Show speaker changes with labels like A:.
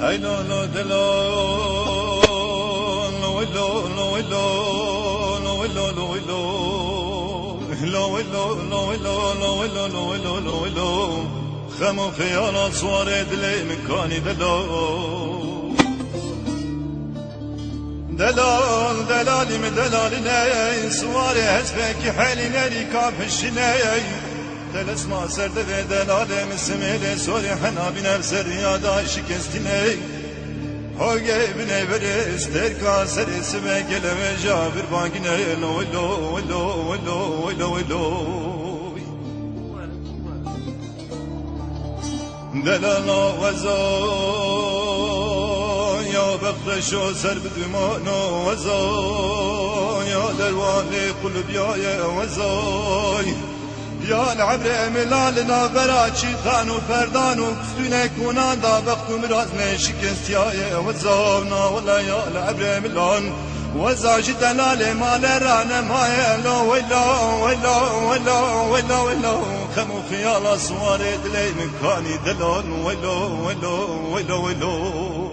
A: هاي لون دلون ولون ولون ولون. ولون ولون ولون ولون خمو خيانة صورت لي من كاني دلون. دلون دلالي من دلالي ناي سواري هزبك حالي ناري كافش ناي Deles mazerde ve del alem ismiyle Sori hena biner seriyada şikestine Hoge bine veres der kaseresi ve geleme cabir bagine lo lo lo lo lo lo. دلنا وزا يا بخت شو سر بدمانا وزا يا دروان قلب يا وزاي یا العبر ملالنا برا چیتان و فردان و کستونه کنان دا بختم راز نشکست یا وزاونا ولا یا العبر ملان وزاج دلال مال ران ما لو ولا ولا ولا ولا ولا خمو خيال صوار دلي من كاني دلون ولا ولا ولا ولا